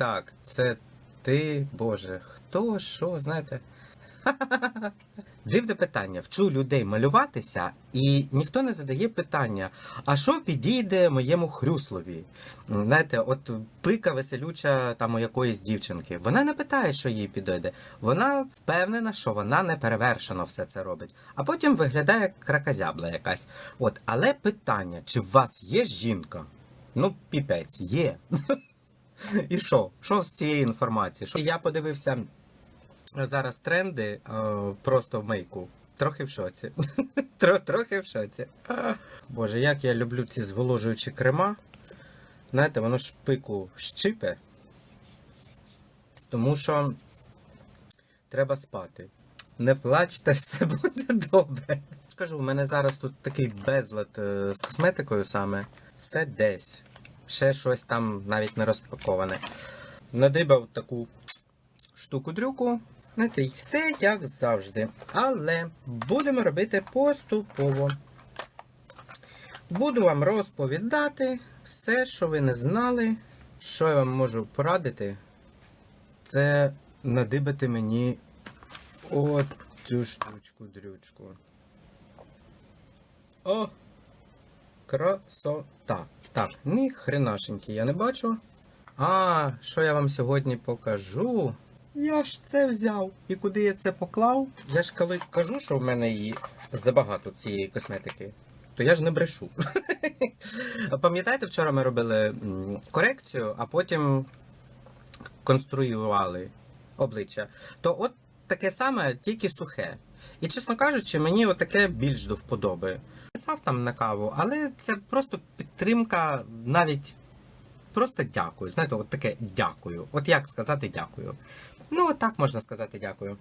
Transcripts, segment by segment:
Так, це ти, Боже, хто, що, знаєте? Дивне питання. Вчу людей малюватися, і ніхто не задає питання, а що підійде моєму хрюслові? Знаєте, от пика веселюча там у якоїсь дівчинки. Вона не питає, що їй підійде. Вона впевнена, що вона не перевершено все це робить. А потім виглядає як кракозябла якась. От, але питання, чи в вас є жінка? Ну, піпець, є. І що? Що з цієї інформації? Що я подивився зараз тренди е, просто в мейку. Трохи в шоці. Трохи в шоці. Боже, як я люблю ці зволожуючі крема. Знаєте, воно ж пику щипе. Тому що треба спати. Не плачте, все буде добре. Скажу, у мене зараз тут такий безлад е, з косметикою саме. Все десь. Ще щось там навіть не розпаковане. Надибав таку штуку-дрюку. Знаєте, і все як завжди. Але будемо робити поступово. Буду вам розповідати все, що ви не знали. Що я вам можу порадити, це надибати мені от цю штучку-дрючку. О! Красота. Так, ні хренашеньки я не бачу. А, що я вам сьогодні покажу? Я ж це взяв. І куди я це поклав? Я ж коли кажу, що в мене її забагато цієї косметики, то я ж не брешу. Пам'ятаєте, вчора ми робили корекцію, а потім конструювали обличчя. То от таке саме, тільки сухе. І, чесно кажучи, мені отаке більш до вподоби. Писав там на каву, але це просто підтримка навіть. Просто дякую. Знаєте, от таке дякую. От як сказати дякую. Ну, от так можна сказати дякую.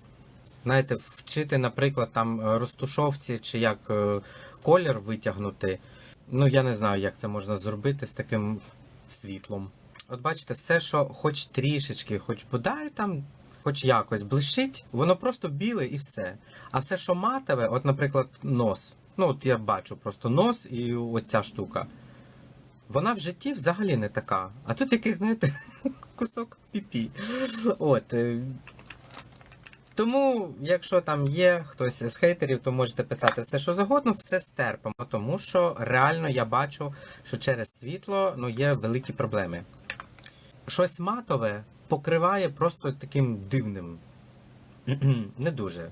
Знаєте, вчити, наприклад, там е, розтушовці чи як е, колір витягнути. Ну, я не знаю, як це можна зробити з таким світлом. От бачите, все, що хоч трішечки, хоч бодай там, хоч якось блищить, воно просто біле і все. А все, що матове, от, наприклад, нос. Ну, от я бачу просто нос і оця штука. Вона в житті взагалі не така. А тут якийсь, знаєте, кусок піпі. От. е, Тому, якщо там є хтось з хейтерів, то можете писати все, що завгодно, все стерпимо. Тому що реально я бачу, що через світло ну, є великі проблеми. Щось матове покриває просто таким дивним, не дуже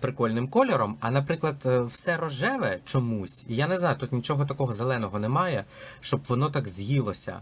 прикольним кольором. А, наприклад, е, все рожеве чомусь, я не знаю, тут нічого такого зеленого немає, щоб воно так з'їлося.